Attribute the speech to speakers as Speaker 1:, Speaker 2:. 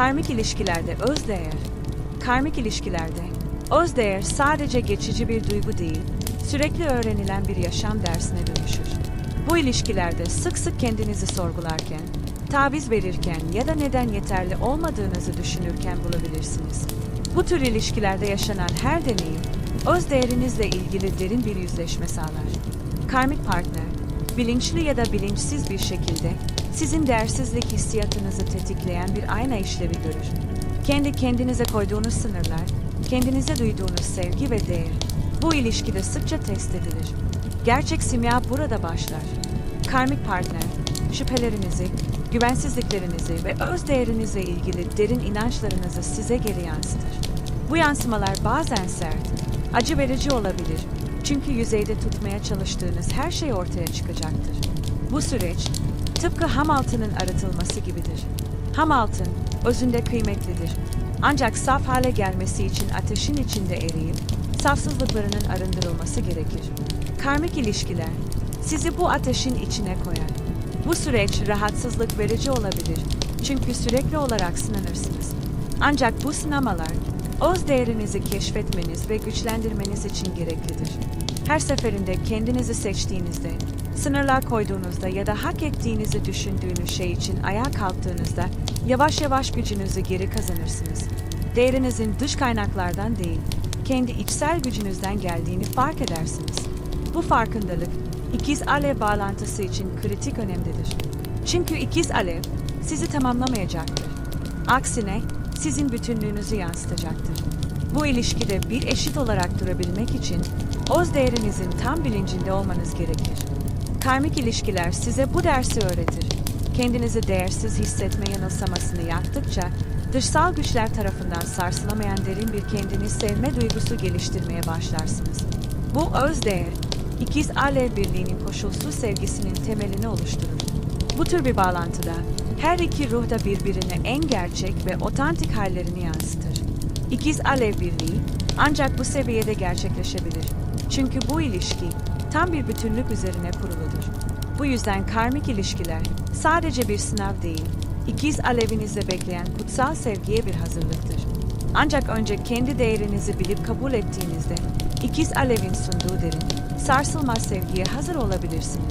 Speaker 1: Karmik ilişkilerde öz değer. Karmik ilişkilerde öz değer sadece geçici bir duygu değil, sürekli öğrenilen bir yaşam dersine dönüşür. Bu ilişkilerde sık sık kendinizi sorgularken, taviz verirken ya da neden yeterli olmadığınızı düşünürken bulabilirsiniz. Bu tür ilişkilerde yaşanan her deneyim, öz değerinizle ilgili derin bir yüzleşme sağlar. Karmik partner, bilinçli ya da bilinçsiz bir şekilde sizin değersizlik hissiyatınızı tetikleyen bir ayna işlevi görür. Kendi kendinize koyduğunuz sınırlar, kendinize duyduğunuz sevgi ve değer bu ilişkide sıkça test edilir. Gerçek simya burada başlar. Karmik partner, şüphelerinizi, güvensizliklerinizi ve öz değerinizle ilgili derin inançlarınızı size geri yansıtır. Bu yansımalar bazen sert, acı verici olabilir. Çünkü yüzeyde tutmaya çalıştığınız her şey ortaya çıkacaktır. Bu süreç tıpkı ham altının arıtılması gibidir. Ham altın özünde kıymetlidir. Ancak saf hale gelmesi için ateşin içinde eriyip safsızlıklarının arındırılması gerekir. Karmik ilişkiler sizi bu ateşin içine koyar. Bu süreç rahatsızlık verici olabilir. Çünkü sürekli olarak sınanırsınız. Ancak bu sınamalar öz değerinizi keşfetmeniz ve güçlendirmeniz için gereklidir. Her seferinde kendinizi seçtiğinizde, sınırlar koyduğunuzda ya da hak ettiğinizi düşündüğünüz şey için ayağa kalktığınızda yavaş yavaş gücünüzü geri kazanırsınız. Değerinizin dış kaynaklardan değil, kendi içsel gücünüzden geldiğini fark edersiniz. Bu farkındalık ikiz alev bağlantısı için kritik önemlidir. Çünkü ikiz alev sizi tamamlamayacaktır. Aksine sizin bütünlüğünüzü yansıtacaktır. Bu ilişkide bir eşit olarak durabilmek için öz değerinizin tam bilincinde olmanız gerekir. Karmik ilişkiler size bu dersi öğretir. Kendinizi değersiz hissetme yanılsamasını yaktıkça dışsal güçler tarafından sarsılamayan derin bir kendini sevme duygusu geliştirmeye başlarsınız. Bu öz değer, ikiz alev birliğinin koşulsuz sevgisinin temelini oluşturur. Bu tür bir bağlantıda her iki ruh da birbirine en gerçek ve otantik hallerini yansıtır. İkiz alev birliği ancak bu seviyede gerçekleşebilir. Çünkü bu ilişki tam bir bütünlük üzerine kuruludur. Bu yüzden karmik ilişkiler sadece bir sınav değil, ikiz alevinizde bekleyen kutsal sevgiye bir hazırlıktır. Ancak önce kendi değerinizi bilip kabul ettiğinizde ikiz alevin sunduğu derin, sarsılmaz sevgiye hazır olabilirsiniz.